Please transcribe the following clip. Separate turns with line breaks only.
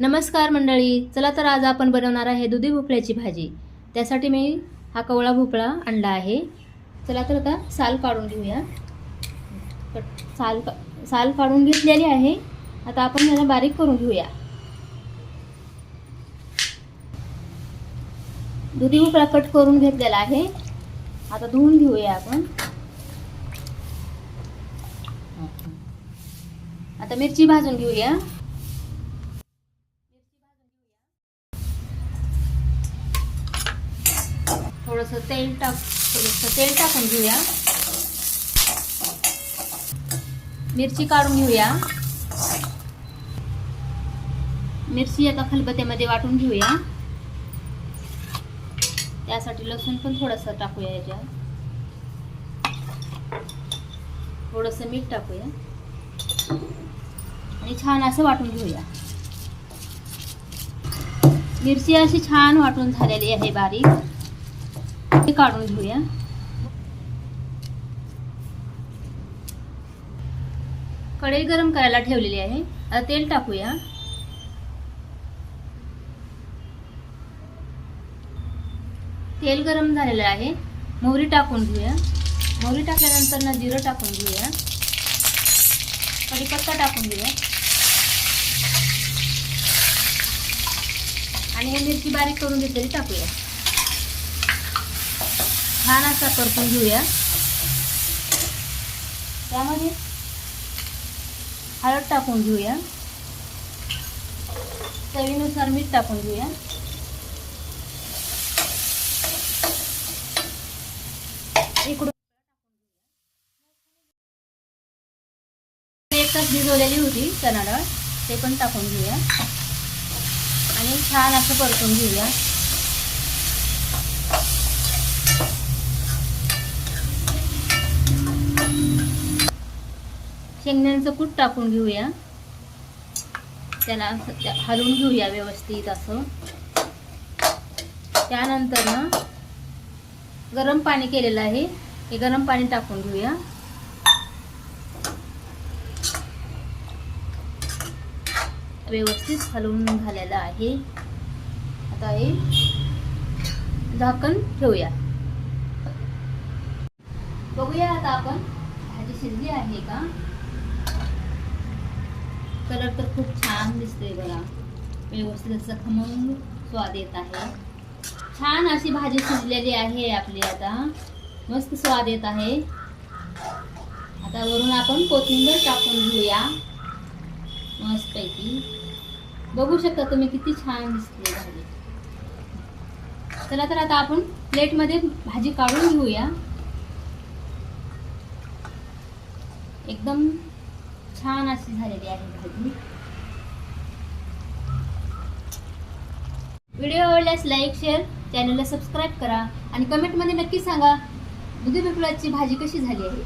नमस्कार मंडळी चला तर आज आपण बनवणार आहे दुधी भोपळ्याची भाजी. त्यासाठी मी हा कवळा भोपळा आणला आहे. चला तर आता साल काढून घेऊया. साल का साल काढून घेतलेली आहे. आता आपण याला बारीक करून घेऊया. दुधी भोपळा कट करून घेतलेला आहे. आता धुवून घेऊया आपण. आता मिरची भाजून घेऊया. थोडंसं तेल टाक थोडंसं तेल टाकून घेऊया. मिरची काढून घेऊया. मिरची आता खलबत्यामध्ये वाटून घेऊया. त्यासाठी लसूण पण थोडंसं टाकूया याच्यात. थोडंसं मीठ टाकूया. आणि छान असं वाटून घेऊया. मिरची अशी छान वाटून झालेली आहे बारीक. ते काढून घेऊया. कढई गरम करायला ठेवलेली आहे. आता तेल टाकूया. तेल गरम झालेलं आहे. मोहरी टाकून घेऊया. मोहरी टाकल्यानंतर ना जिरं टाकून घेऊया. कढीपत्ता टाकून घेऊया. आणि हे मिरची बारीक करून घेतलेली टाकूया. छान असा परतून घेऊया. त्यामध्ये हळद टाकून घेऊया. चवीनुसार मीठ टाकून घेऊया. इकडून एक तास भिजवलेली होती चणा डाळ ते पण टाकून घेऊया. आणि छान असं परतून घेऊया. शेंगण्यांचं कूट टाकून घेऊया. त्याला हलवून घेऊया व्यवस्थित असं. त्यानंतर ना गरम पाणी केलेलं आहे. हे गरम पाणी टाकून घेऊया. व्यवस्थित हलवून झालेलं आहे. आता हे झाकण ठेवूया. बघूया आता आपण भाजी शिजली आहे का? कलर तर खूप छान दिसतोय बघा. व्यवस्थित असं खमंग स्वाद येत आहे. छान अशी भाजी शिजलेली आहे आपली आता. मस्त स्वाद येत आहे. आता वरून आपण कोथिंबीर टाकून घेऊया. मस्तपैकी. बघू शकता तुम्ही किती छान दिसते भाजी. चला तर आता आपण प्लेटमध्ये भाजी काढून घेऊया. एकदम छान अशी झालेली आहे भाजी व्हिडिओ आवडल्यास लाईक शेअर चॅनलला सबस्क्राईब करा आणि कमेंटमध्ये नक्की सांगा दुधी पिपळाची भाजी कशी झाली आहे.